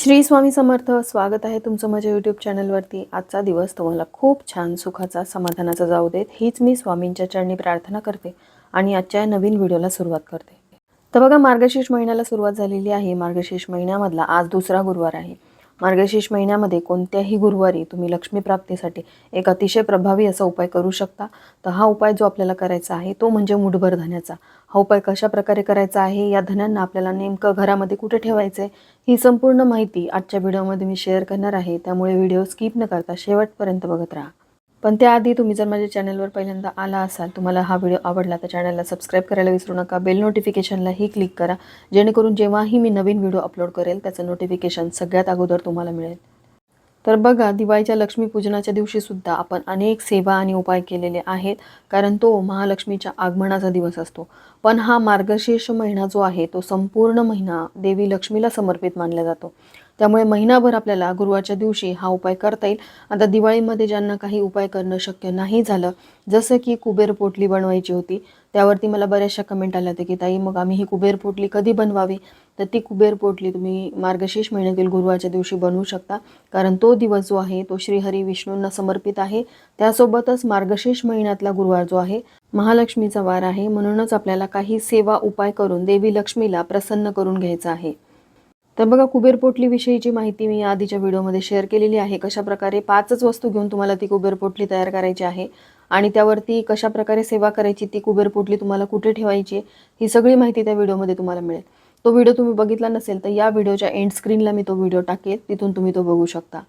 श्री स्वामी समर्थ स्वागत आहे तुमचं माझ्या यूट्यूब चॅनलवरती आजचा दिवस तुम्हाला खूप छान सुखाचा समाधानाचा जाऊ देत. हीच मी स्वामींच्या चरणी प्रार्थना करते आणि आजच्या या नवीन व्हिडिओला सुरुवात करते. तर बघा मार्गशीर्ष महिन्याला सुरुवात झालेली आहे. मार्गशीर्ष महिन्यामधला आज दुसरा गुरुवार आहे. मार्गशीर्ष महिन्यामध्ये कोणत्याही गुरुवारी तुम्ही लक्ष्मी प्राप्तीसाठी एक अतिशय प्रभावी असा उपाय करू शकता. तर हा उपाय जो आपल्याला करायचा आहे तो म्हणजे मुठभर धन्याचा. हा उपाय कशा प्रकारे करायचा आहे या धन्यांना आपल्याला नेमकं घरामध्ये कुठे ठेवायचं आहे ही संपूर्ण माहिती आजच्या व्हिडिओमध्ये मी शेअर करणार आहे. त्यामुळे व्हिडिओ स्किप न करता शेवटपर्यंत बघत राहा. पण त्याआधी तुम्ही जर माझ्या चॅनलवर पहिल्यांदा आला असाल तुम्हाला हा व्हिडिओ आवडला तर चॅनलला सबस्क्राईब करायला विसरू नका. बेल नोटिफिकेशनलाही क्लिक करा. जेणेकरून जेव्हाही मी नवीन व्हिडिओ अपलोड करेल त्याचं नोटिफिकेशन सगळ्यात अगोदर तुम्हाला मिळेल. तर बघा दिवाळीच्या लक्ष्मीपूजनाच्या दिवशीसुद्धा आपण अनेक सेवा आणि उपाय केलेले आहेत कारण तो महालक्ष्मीच्या आगमनाचा दिवस असतो. पण हा मार्गशीर्ष महिना जो आहे तो संपूर्ण महिना देवी लक्ष्मीला समर्पित मानला जातो. त्यामुळे महिनाभर आपल्याला गुरुवारच्या दिवशी हा उपाय करता येईल. आता दिवाळीमध्ये ज्यांना काही उपाय करणं शक्य नाही झालं जसं की कुबेर पोटली बनवायची होती त्यावरती मला बऱ्याचशा कमेंट आल्या होत्या की ताई मग आम्ही ही कुबेर पोटली कधी बनवावी? तर ती कुबेर पोटली तुम्ही मार्गशीर्ष महिन्यातील गुरुवारच्या दिवशी बनवू शकता कारण तो दिवस जो आहे तो श्रीहरी विष्णूंना समर्पित आहे. त्यासोबतच मार्गशीर्ष महिन्यातला गुरुवार जो आहे महालक्ष्मीचा वार आहे. म्हणूनच आपल्याला काही सेवा उपाय करून देवी लक्ष्मीला प्रसन्न करून घ्यायचं आहे. तर बघा कुबेर माहिती मी आधीच्या व्हिडिओमध्ये शेअर केलेली आहे. कशाप्रकारे पाचच वस्तू घेऊन तुम्हाला ती कुबेर पोटली तयार करायची आहे आणि त्यावरती कशाप्रकारे सेवा करायची ती कुबेर पोटली तुम्हाला कुठे ठेवायची आहे, ही सगळी माहिती त्या व्हिडिओमध्ये तुम्हाला मिळेल. तो व्हिडिओ तुम्ही बघितला नसेल तर या व्हिडिओच्या एंड स्क्रीनला मी तो व्हिडिओ टाकेल तिथून तुम्ही तो बघू शकता.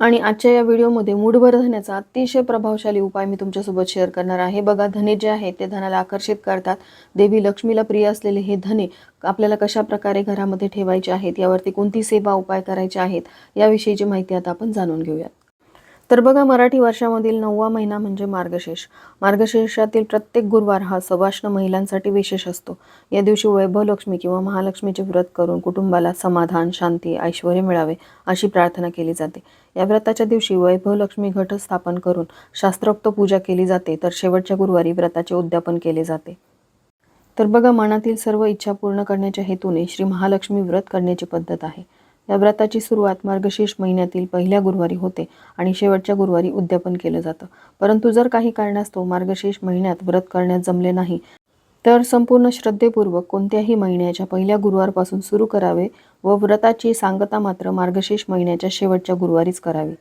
आणि आजच्या या व्हिडिओमध्ये मूडभर धन्याचा अतिशय प्रभावशाली उपाय मी तुमच्यासोबत शेअर करणार आहे. बघा धने जे आहेत ते धनाला आकर्षित करतात. देवी लक्ष्मीला प्रिय असलेले हे धने आपल्याला कशा प्रकारे घरामध्ये ठेवायचे आहेत? यावरती कोणती सेवा उपाय करायचे आहेत? याविषयीची माहिती आता आपण जाणून घेऊयात. तर बघा मराठी वर्षामधील नववा महिना म्हणजे मार्गशीर्ष. मार्गशीर्षातील प्रत्येक गुरुवार हा सवाष्ण महिलांसाठी विशेष असतो. या दिवशी वैभवलक्ष्मी किंवा महालक्ष्मीचे व्रत करून कुटुंबाला समाधान शांती ऐश्वर मिळावे अशी प्रार्थना केली जाते. या व्रताच्या दिवशी वैभवलक्ष्मी घट स्थापन करून शास्त्रोक्त पूजा केली जाते तर शेवटच्या गुरुवारी व्रताचे उद्यापन केले जाते. तर बघा मनातील सर्व इच्छा पूर्ण करण्याच्या हेतूने श्री महालक्ष्मी व्रत करण्याची पद्धत आहे. या व्रताची सुरुवात मार्गशीर्ष महिन्यातील पहिल्या गुरुवारी होते आणि शेवटच्या गुरुवारी उद्यापन केलं जातं. परंतु जर काही कारणास्तव मार्गशीर्ष महिन्यात व्रत करण्यात जमले नाही तर संपूर्ण श्रद्धेपूर्वक कोणत्याही महिन्याच्या पहिल्या गुरुवारपासून सुरू करावे व व्रताची सांगता मात्र मार्गशीर्ष महिन्याच्या शेवटच्या गुरुवारीच करावी.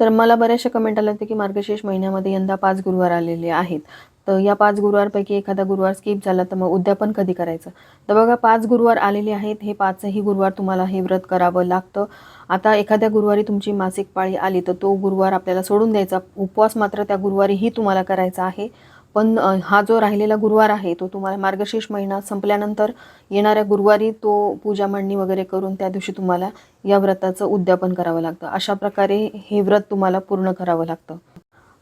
तर मला बऱ्याचशा कमेंट आल्या होत्या की मार्गशीर्ष महिन्यामध्ये यंदा पाच गुरुवार आलेले आहेत. तर या पाच गुरुवारपैकी एखादा गुरुवार स्किप झाला तर मग उद्यापन कधी करायचं? तर बघा पाच गुरुवार आलेले आहेत हे पाचही गुरुवार तुम्हाला हे व्रत करावं लागतं. आता एखाद्या गुरुवारी तुमची मासिक पाळी आली तर तो गुरुवार आपल्याला सोडून द्यायचा. उपवास मात्र त्या गुरुवारीही तुम्हाला करायचा आहे. पण हा जो राहिलेला गुरुवार आहे तो तुम्हाला मार्गशीर्ष महिना संपल्यानंतर येणाऱ्या गुरुवारी तो पूजा मांडणी वगैरे करून त्या दिवशी तुम्हाला या व्रताचं उद्यापन करावं लागतं. अशा प्रकारे हे व्रत तुम्हाला पूर्ण करावं लागतं.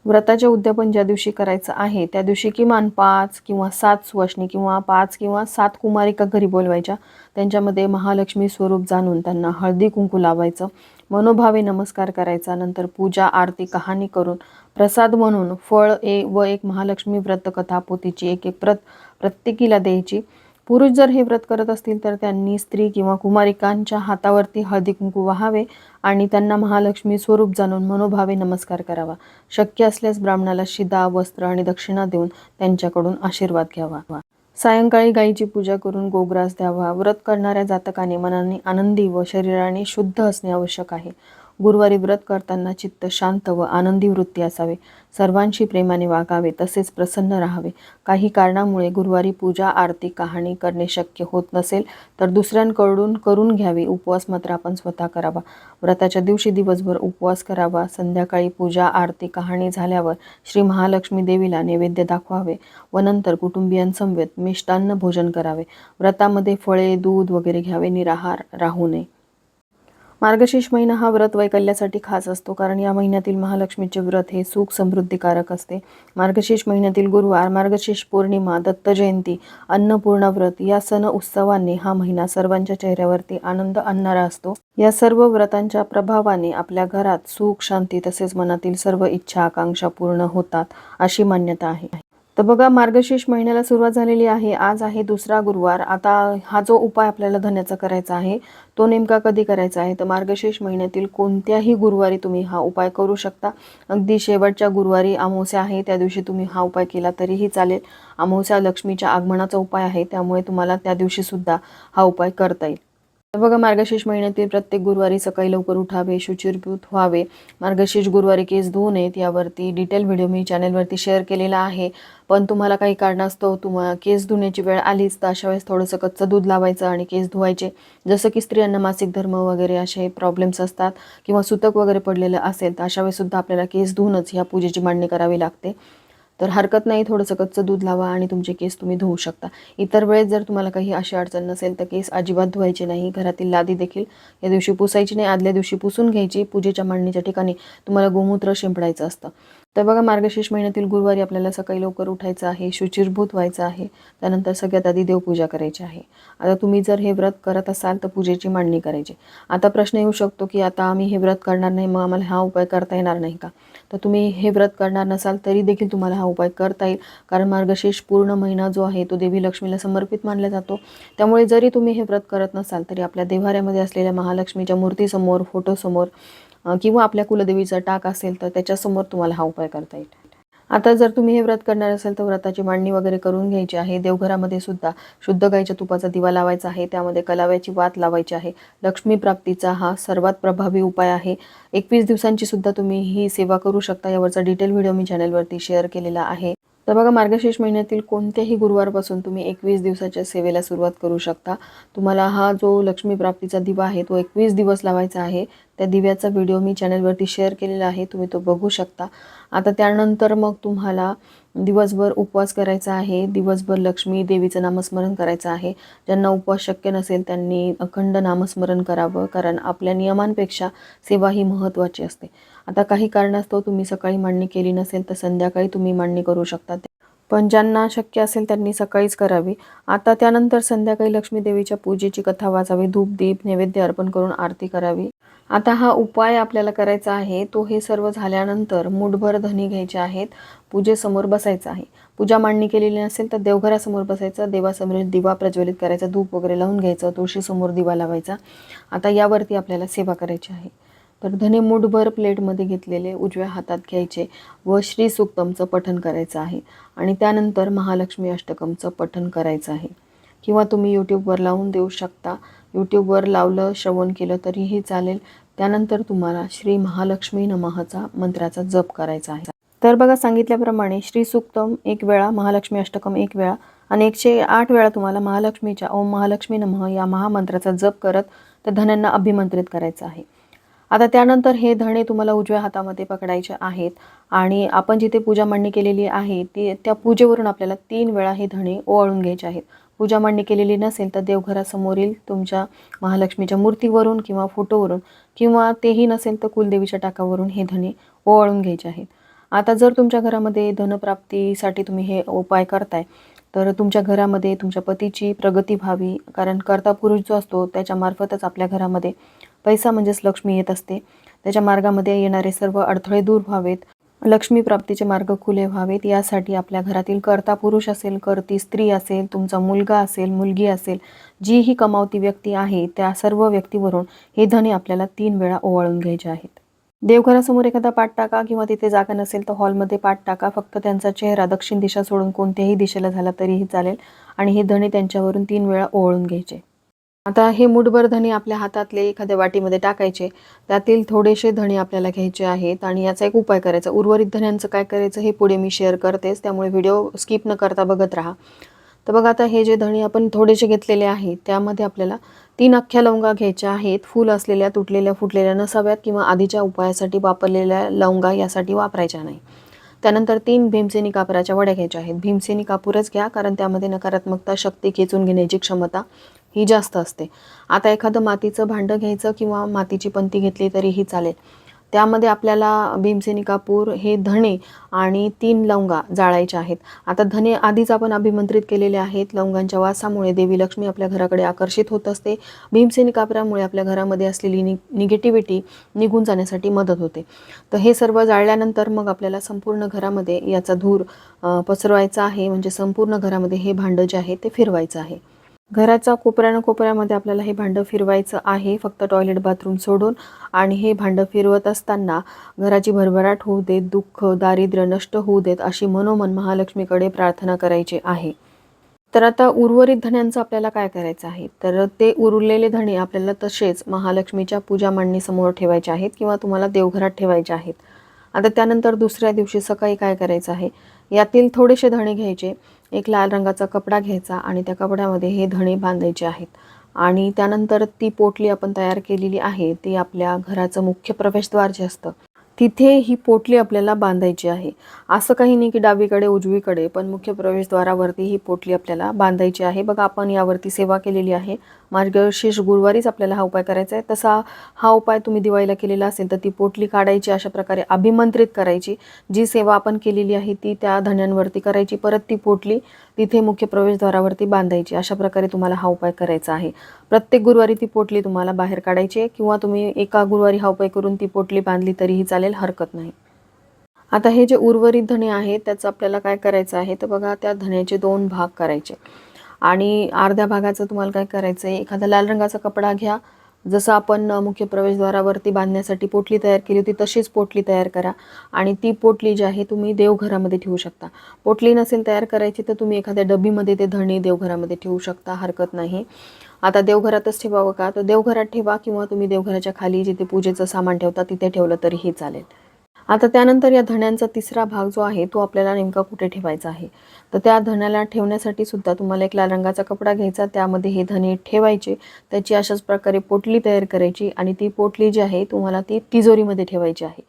व्रताचे उद्यापन ज्या दिवशी करायचं आहे त्या दिवशी किमान पाच किंवा सात सुवासनी किंवा पाच किंवा सात कुमारिका घरी बोलवायच्या. त्यांच्यामध्ये महालक्ष्मी स्वरूप जाणून त्यांना हळदी कुंकू लावायचं. मनोभावे नमस्कार करायचा. नंतर पूजा आरती कहाणी करून प्रसाद म्हणून फळ ए व एक महालक्ष्मी व्रत पोतीची एक एक प्रत प्रत्येकीला द्यायची. पुरुष जर हे व्रत करत असतील तर त्यांनी स्त्री किंवा कुमारिकांच्या हातावरती हळदी कुंकू वाहावे आणि त्यांना महालक्ष्मी स्वरूप जाणून मनोभावे नमस्कार करावा. शक्य असल्यास ब्राह्मणाला शिदा वस्त्र आणि दक्षिणा देऊन त्यांच्याकडून आशीर्वाद घ्यावा. सायंकाळी गायीची पूजा करून गोग्रास द्यावा. व्रत करणाऱ्या जातकाने मनाने आनंदी व शरीराने शुद्ध असणे आवश्यक आहे. गुरुवारी व्रत करताना चित्त शांत व आनंदी वृत्ती असावे. सर्वांशी प्रेमाने वागावे तसेच प्रसन्न राहावे. काही कारणामुळे गुरुवारी पूजा आरती कहाणी करणे शक्य होत नसेल तर दुसऱ्यांकडून करून घ्यावी. उपवास मात्र आपण स्वतः करावा. व्रताच्या दिवशी दिवसभर उपवास करावा. संध्याकाळी पूजा आरती कहाणी झाल्यावर श्री महालक्ष्मी देवीला नैवेद्य दाखवावे व नंतर कुटुंबियांसमवेत मिष्टान्न भोजन करावे. व्रतामध्ये फळे दूध वगैरे घ्यावे. निराहार राहू नये. मार्गशीर्ष महिना हा व्रत वैकल्यासाठी खास असतो कारण या महिन्यातील महालक्ष्मीचे व्रत हे सुख समृद्धीकारक असते. मार्गशीर्ष महिन्यातील गुरुवार मार्गशीर्ष पौर्णिमा दत्त जयंती अन्नपूर्णा व्रत या सण उत्सवांनी हा महिना सर्वांच्या चेहऱ्यावरती आनंद आणणारा असतो. या सर्व व्रतांच्या प्रभावाने आपल्या घरात सुख शांती तसेच मनातील सर्व इच्छा आकांक्षा पूर्ण होतात अशी मान्यता आहे. तर बघा मार्गशीर्ष महिन्याला सुरुवात झालेली आहे. आज आहे दुसरा गुरुवार. आता हा जो उपाय आपल्याला धन्याचा करायचा आहे तो नेमका कधी करायचा आहे? तर मार्गशीर्ष महिन्यातील कोणत्याही गुरुवारी तुम्ही हा उपाय करू शकता. अगदी शेवटच्या गुरुवारी अमावस्या आहे त्या दिवशी तुम्ही हा उपाय केला तरीही चालेल. अमावस्या लक्ष्मीच्या आगमनाचा उपाय आहे त्यामुळे तुम्हाला त्या दिवशीसुद्धा हा उपाय करता येईल. बघा मार्गशीर्ष महिन्यातील प्रत्येक गुरुवारी सकाळी लवकर उठावे शुचिरभूत व्हावे. मार्गशीर्ष गुरुवारी केस धुवू नयेत यावरती डिटेल व्हिडिओ मी चॅनलवरती शेअर केलेला आहे. पण तुम्हाला काही कारणास्तव तुम्हाला केस धुण्याची वेळ आलीच तर अशा वेळेस थोडंसं कच्चं दूध लावायचं आणि केस धुवायचे. जसं की स्त्रियांना मासिक धर्म वगैरे असे प्रॉब्लेम्स असतात किंवा सुतक वगैरे पडलेलं असेल तर अशा वेळेसुद्धा आपल्याला केस धुवूनच ह्या पूजेची मांडणी करावी लागते. तर हरकत नाही थोडंसं कच्चं दूध लावा आणि तुमचे केस तुम्ही धुवू शकता. इतर वेळेस जर तुम्हाला काही अशी अडचण नसेल तर केस अजिबात धुवायचे नाही. घरातील लादी देखील या दिवशी पुसायची नाही. आदल्या दिवशी पुसून घ्यायची. पूजेच्या मांडणीच्या ठिकाणी तुम्हाला गोमूत्र शिंपडायचं असतं. तर बघा मार्गशीर्ष महिन्यातील गुरुवारी आपल्याला सकाळी लवकर उठायचं आहे शुचिरभूत व्हायचं आहे. त्यानंतर सगळ्यात आधी देवपूजा करायची आहे. आता तुम्ही जर हे व्रत करत असाल तर पूजेची मांडणी करायची. आता प्रश्न येऊ शकतो की आता आम्ही हे व्रत करणार नाही मग आम्हाला हा उपाय करता येणार नाही का? तर तुम्ही हे व्रत करणार नसाल तरी देखील तुम्हाला हा उपाय करता येईल. कारण मार्गशीर्ष पूर्ण महिना जो आहे तो देवी लक्ष्मीला समर्पित मानला जातो. त्यामुळे जरी तुम्ही हे व्रत करत नसाल तरी आपल्या देव्हाऱ्यामध्ये असलेल्या महालक्ष्मीच्या मूर्तीसमोर फोटोसमोर किंवा आपल्या कुलदेवीचा टाक असेल तर त्याच्यासमोर तुम्हाला हा उपाय करता येईल. आता जर तुम्ही हे व्रत करणार असेल तर व्रताची मांडणी वगैरे करून घ्यायची आहे. देवघरामध्ये सुद्धा शुद्ध गाईच्या तुपाचा दिवा लावायचा आहे. त्यामध्ये कलाव्याची वात लावायची आहे. लक्ष्मी प्राप्तीचा हा सर्वात प्रभावी उपाय आहे. एकवीस दिवसांची सुद्धा तुम्ही ही सेवा करू शकता. यावरचा डिटेल व्हिडिओ मी चॅनलवरती शेअर केलेला आहे. तर बघा मार्गशीर्ष महिन्यातील कोणत्याही गुरुवारपासून तुम्ही एकवीस दिवसाच्या सेवेला सुरुवात करू शकता. तुम्हाला हा जो लक्ष्मी प्राप्तीचा दिवा आहे तो एकवीस दिवस लावायचा आहे. त्या दिव्याचा व्हिडिओ मी चॅनलवरती शेअर केलेला आहे तुम्ही तो बघू शकता. आता त्यानंतर मग तुम्हाला दिवसभर उपवास करायचा आहे. दिवसभर लक्ष्मी देवीचं नामस्मरण करायचं आहे. ज्यांना उपवास शक्य नसेल त्यांनी अखंड नामस्मरण करावं कारण आपल्या नियमांपेक्षा सेवा ही महत्त्वाची असते. आता काही कारणास्तव तुम्ही सकाळी मांडणी केली नसेल तर संध्याकाळी तुम्ही मांडणी करू शकता पण ज्यांना शक्य असेल त्यांनी सकाळीच करावी. आता त्यानंतर संध्याकाळी लक्ष्मी देवीच्या पूजेची कथा वाचावी धूप दीप नैवेद्य अर्पण करून आरती करावी. आता हा उपाय आपल्याला करायचा आहे तो हे सर्व झाल्यानंतर मुठभर धनी घ्यायचे आहेत पूजेसमोर बसायचं आहे. पूजा मांडणी केलेली नसेल तर देवघरासमोर बसायचं देवासमोर दिवा प्रज्वलित करायचा धूप वगैरे लावून घ्यायचं तुळशीसमोर दिवा लावायचा. आता यावरती आपल्याला सेवा करायची आहे. तर धने मुठभर प्लेटमध्ये घेतलेले उजव्या हातात घ्यायचे व श्री सुक्तमचं पठण करायचं आहे. आणि त्यानंतर महालक्ष्मी अष्टकमचं पठण करायचं आहे. किंवा तुम्ही यूट्यूबवर लावून देऊ शकता. यूट्यूबवर लावलं श्रवण केलं तरीही चालेल. त्यानंतर तुम्हाला श्री महालक्ष्मी नमहाचा मंत्राचा जप करायचा आहे. तर बघा सांगितल्याप्रमाणे श्री सुक्तम एक वेळा महालक्ष्मी अष्टकम एक वेळा आणि एकशे आठ वेळा तुम्हाला महालक्ष्मीच्या ओम महालक्ष्मी नमः या महामंत्राचा जप करत तर धन्यांना अभिमंत्रित करायचं आहे. आता त्यानंतर हे धणे तुम्हाला उजव्या हातामध्ये पकडायचे आहेत. आणि आपण जिथे पूजा मांडणी केलेली आहे ती त्या पूजेवरून आपल्याला तीन वेळा हे धणे ओवाळून घ्यायचे आहेत. पूजा मांडणी केलेली नसेल तर देवघरासमोरील तुमच्या महालक्ष्मीच्या मूर्तीवरून किंवा फोटोवरून किंवा तेही नसेल तर कुलदेवीच्या टाकावरून हे धणे ओवाळून घ्यायचे आहेत. आता जर तुमच्या घरामध्ये धनप्राप्तीसाठी तुम्ही हे उपाय करताय तर तुमच्या घरामध्ये तुमच्या पतीची प्रगती व्हावी. कारण कर्ता पुरुष जो असतो त्याच्यामार्फतच आपल्या घरामध्ये पैसा म्हणजेच लक्ष्मी येत असते. त्याच्या मार्गामध्ये येणारे सर्व अडथळे दूर व्हावेत. लक्ष्मी प्राप्तीचे मार्ग खुले व्हावेत. यासाठी आपल्या घरातील कर्ता पुरुष असेल करती स्त्री असेल तुमचा मुलगा असेल मुलगी असेल जी ही कमावती व्यक्ती आहे त्या सर्व व्यक्तीवरून हे धने आपल्याला तीन वेळा ओवाळून घ्यायचे आहेत. देवघरासमोर एखादा पाठ टाका किंवा तिथे जागा नसेल तर हॉलमध्ये पाठ टाका. फक्त त्यांचा चेहरा दक्षिण दिशा सोडून कोणत्याही दिशेला झाला तरीही चालेल आणि हे धणे त्यांच्यावरून तीन वेळा ओवाळून घ्यायचे. आता हे मुठभर धणे आपल्या हातातले एखाद्या वाटीमध्ये टाकायचे. त्यातील थोडेसे धणे आपल्याला घ्यायचे आहेत आणि याचा एक उपाय करायचा. उर्वरित धण्यांचं काय करायचं हे पुढे मी शेअर करतेच. त्यामुळे व्हिडिओ स्किप न करता बघत राहा. तर बघा आता हे जे धणे आपण थोडेसे घेतलेले आहेत त्यामध्ये आपल्याला तीन अख्ख्या लवंगा घ्यायच्या आहेत. फूल असलेल्या तुटलेल्या फुटलेल्या नसाव्यात किंवा आधीच्या उपायासाठी वापरलेल्या लवंगा यासाठी वापरायच्या नाही. त्यानंतर तीन भीमसेनी कापराच्या वड्या घ्यायच्या आहेत. भीमसेनी कापूरच घ्या कारण त्यामध्ये नकारात्मकता शक्ती खेचून घेण्याची क्षमता ही जास्त असते. आता एखादं मातीचं भांडं घ्यायचं किंवा मातीची पंती घेतली तरीही चालेल. त्यामध्ये आपल्याला भीमसेनी कापूर हे धणे आणि तीन लवंगा जाळायच्या आहेत. आता धने आधीच आपण अभिमंत्रित केलेले आहेत. लवंगांच्या वासामुळे देवी लक्ष्मी आपल्या घराकडे आकर्षित होत असते. भीमसेनी कापरामुळे आपल्या घरामध्ये असलेली नि निगेटिव्हिटी निघून जाण्यासाठी मदत होते. तर हे सर्व जाळल्यानंतर मग आपल्याला संपूर्ण घरामध्ये याचा धूर पसरवायचा आहे. म्हणजे संपूर्ण घरामध्ये हे भांडं जे आहे ते फिरवायचं आहे. घराचा कोपऱ्यानं कोपऱ्यामध्ये आपल्याला हे भांडं फिरवायचं आहे. फक्त टॉयलेट बाथरूम सोडून आणि हे भांडं फिरवत असताना घराची भरभराट होऊ देत दुःख दारिद्र्य नष्ट होऊ देत अशी मनोमन महालक्ष्मीकडे प्रार्थना करायची आहे. तर आता उर्वरित धण्यांचं आपल्याला काय करायचं आहे? तर ते उरलेले धणे आपल्याला तसेच महालक्ष्मीच्या पूजा मांडणीसमोर ठेवायचे आहेत किंवा तुम्हाला देवघरात ठेवायचे आहेत. आता त्यानंतर दुसऱ्या दिवशी सकाळी काय करायचं आहे? यातील थोडेसे धणे घ्यायचे. एक लाल रंगाचा कपडा घ्यायचा आणि त्या कपड्यामध्ये हे धणे बांधायचे आहेत. आणि त्यानंतर ती पोटली आपण तयार केलेली आहे ती आपल्या घराचं मुख्य प्रवेशद्वार जे असतं तिथे ही पोटली आपल्याला बांधायची आहे. असं काही नाही की डावीकडे उजवीकडे पण मुख्य प्रवेशद्वारावरती ही पोटली आपल्याला बांधायची आहे. बघा आपण यावरती सेवा केलेली आहे. मार्गशीर्ष गुरुवारीच आपल्याला हा उपाय करायचा आहे. तसा हा उपाय तुम्ही दिवाळीला केलेला असेल तर ती पोटली काढायची अशा प्रकारे अभिमंत्रित करायची. जी सेवा आपण केलेली आहे ती त्या धण्यांवरती करायची. परत ती पोटली तिथे मुख्य प्रवेशद्वारावरती बांधायची. अशा प्रकारे तुम्हाला हा उपाय करायचा आहे. प्रत्येक गुरुवारी ती पोटली तुम्हाला बाहेर काढायची आहे किंवा तुम्ही एका गुरुवारी हा उपाय करून ती पोटली बांधली तरीही चालेल हरकत नाही. आता हे जे उर्वरित धणे आहेत त्याचं आपल्याला काय करायचं आहे? तर बघा त्या धण्याचे दोन भाग करायचे. आणि अर्ध्या भागाचं तुम्हाला काय करायचं आहे एखादा लाल रंगाचा कपडा घ्या. जसं आपण मुख्य प्रवेशद्वारावरती बांधण्यासाठी पोटली तयार केली होती तशीच पोटली तयार करा. आणि ती पोटली जी आहे तुम्ही देवघरामध्ये ठेवू शकता. पोटली नसेल तयार करायची तर तुम्ही एखाद्या डबीमध्ये ते धणे देवघरामध्ये ठेवू शकता हरकत नाही. आता देवघरातच ठेवावं का? तर देवघरात ठेवा किंवा तुम्ही देवघराच्या खाली जिथे पूजेचं सामान ठेवता तिथे ठेवलं तरीही चालेल. आता त्यानंतर या धण्यांचा तिसरा भाग जो आहे तो आपल्याला नेमका कुठे ठेवायचा आहे? तर त्या धण्याला ठेवण्यासाठी सुद्धा तुम्हाला एक लाल रंगाचा कपडा घ्यायचा त्यामध्ये हे धणे ठेवायचे त्याची अशाच प्रकारे पोटली तयार करायची आणि ती पोटली जी आहे तुम्हाला ती तिजोरीमध्ये ठेवायची आहे.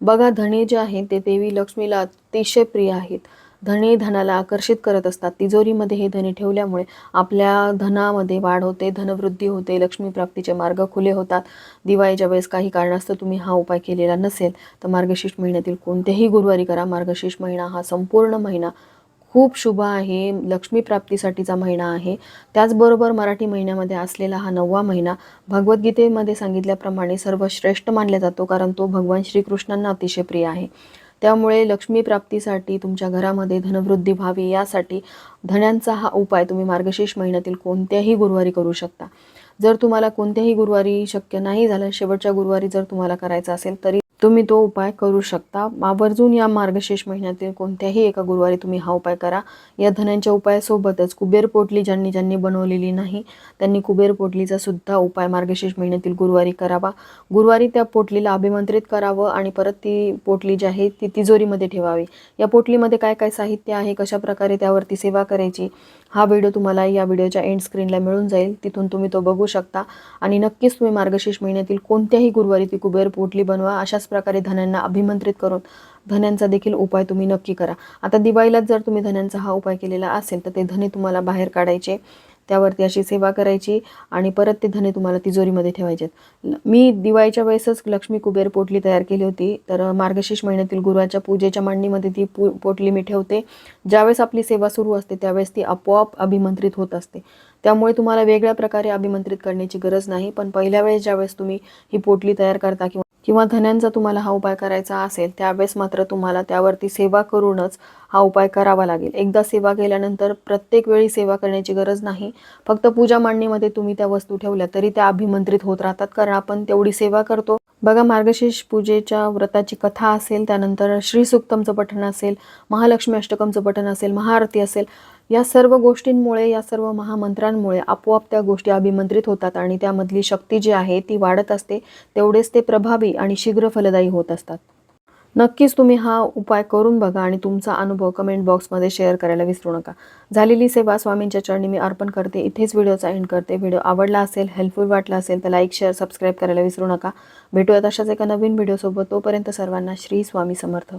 बघा धणे जे आहेत ते देवी लक्ष्मीला अतिशय प्रिय आहेत. धने धनाला आकर्षित करत असतात. तिजोरीमध्ये हे धने ठेवल्यामुळे आपल्या धनामध्ये वाढ होते धनवृद्धी होते लक्ष्मी प्राप्तीचे मार्ग खुले होतात. दिवाळीच्या वेळेस काही कारणास्तव तुम्ही हा उपाय केलेला नसेल तर मार्गशीर्ष महिन्यातील कोणत्याही गुरुवारी करा. मार्गशीर्ष महिना हा संपूर्ण महिना खूप शुभ आहे. लक्ष्मी प्राप्तीसाठीचा महिना आहे. त्याचबरोबर मराठी महिन्यामध्ये असलेला हा नववा महिना भगवद्गीतेमध्ये सांगितल्याप्रमाणे सर्वश्रेष्ठ मानला जातो कारण तो भगवान श्रीकृष्णांना अतिशय प्रिय आहे. त्यामुळे लक्ष्मी प्राप्तीसाठी तुमच्या घरामध्ये धनवृद्धी व्हावी यासाठी धण्यांचा हा उपाय तुम्ही मार्गशीर्ष महिन्यातील कोणत्याही गुरुवारी करू शकता. जर तुम्हाला कोणत्याही गुरुवारी शक्य नाही झालं शेवटच्या गुरुवारी जर तुम्हाला करायचं असेल तरी तुम्ही तो उपाय करू शकता. आवर्जून या मार्गशीर्ष महिन्यातील कोणत्याही एका गुरुवारी तुम्ही हा उपाय करा. या धन्यांच्या उपायासोबतच कुबेर पोटली ज्यांनी ज्यांनी बनवलेली नाही त्यांनी कुबेर पोटलीचा सुद्धा उपाय मार्गशीर्ष महिन्यातील गुरुवारी करावा. गुरुवारी त्या पोटलीला अभिमंत्रित करावं आणि परत ती पोटली जी आहे ती तिजोरीमध्ये ठेवावी. या पोटलीमध्ये काय काय साहित्य आहे कशा प्रकारे त्यावरती सेवा करायची हा व्हिडिओ तुम्हाला या व्हिडिओच्या एंड स्क्रीनला मिळून जाईल. तिथून तुम्ही तो बघू शकता. आणि नक्कीच तुम्ही मार्गशीर्ष महिन्यातील कोणत्याही गुरुवारी ती कुबेर पोटली बनवा. अशाच प्रकारे धन्यांना अभिमंत्रित करून धन्यांचा देखील उपाय तुम्ही नक्की करा. आता दिवाळीलाच जर तुम्ही धन्यांचा हा उपाय केलेला असेल तर ते धने तुम्हाला बाहेर काढायचे. त्यावरती अशी सेवा करायची आणि परत ते धने तुम्हाला तिजोरीमध्ये ठेवायचे मी दिवाळीच्या वेळेसच लक्ष्मी कुबेर पोटली तयार केली होती. तर मार्गशीर्ष महिन्यातील गुरुवारच्या पूजेच्या मांडणीमध्ये ती पू पोटली मी ठेवते. ज्यावेळेस आपली सेवा सुरू असते त्यावेळेस ती आपोआप अभिमंत्रित होत असते. त्यामुळे तुम्हाला वेगळ्या प्रकारे अभिमंत्रित करण्याची गरज नाही. पण पहिल्या वेळेस ज्यावेळेस तुम्ही ही पोटली तयार करता किंवा किंवा धन्यांचा तुम्हाला हा उपाय करायचा असेल त्यावेळेस मात्र तुम्हाला त्यावरती सेवा करूनच हा उपाय करावा लागेल. एकदा सेवा केल्यानंतर प्रत्येक वेळी सेवा करण्याची गरज नाही. फक्त पूजा मांडणीमध्ये तुम्ही त्या वस्तू ठेवल्या तरी त्या अभिमंत्रित होत राहतात कारण आपण तेवढी सेवा करतो. बघा मार्गशीर्ष पूजेच्या व्रताची कथा असेल त्यानंतर श्रीसुक्तमचं पठण असेल महालक्ष्मी अष्टकमचं पठण असेल महाआरती असेल या सर्व गोष्टींमुळे या सर्व महामंत्रांमुळे आपोआप त्या गोष्टी अभिमंत्रित होतात आणि त्यामधली शक्ती जी आहे ती वाढत असते तेवढेच ते प्रभावी आणि शीघ्र फलदायी होत असतात. नक्कीच तुम्ही हा उपाय करून बघा आणि तुमचा अनुभव कमेंट बॉक्समध्ये शेअर करायला विसरू नका. झालेली सेवा स्वामींच्या चरणी मी अर्पण करते. इथेच व्हिडिओचा एंड करते. व्हिडिओ आवडला असेल हेल्पफुल वाटला असेल तर लाईक शेअर सबस्क्राईब करायला विसरू नका. भेटूयात अशाच एका नवीन व्हिडिओसोबत. तोपर्यंत सर्वांना श्री स्वामी समर्थ.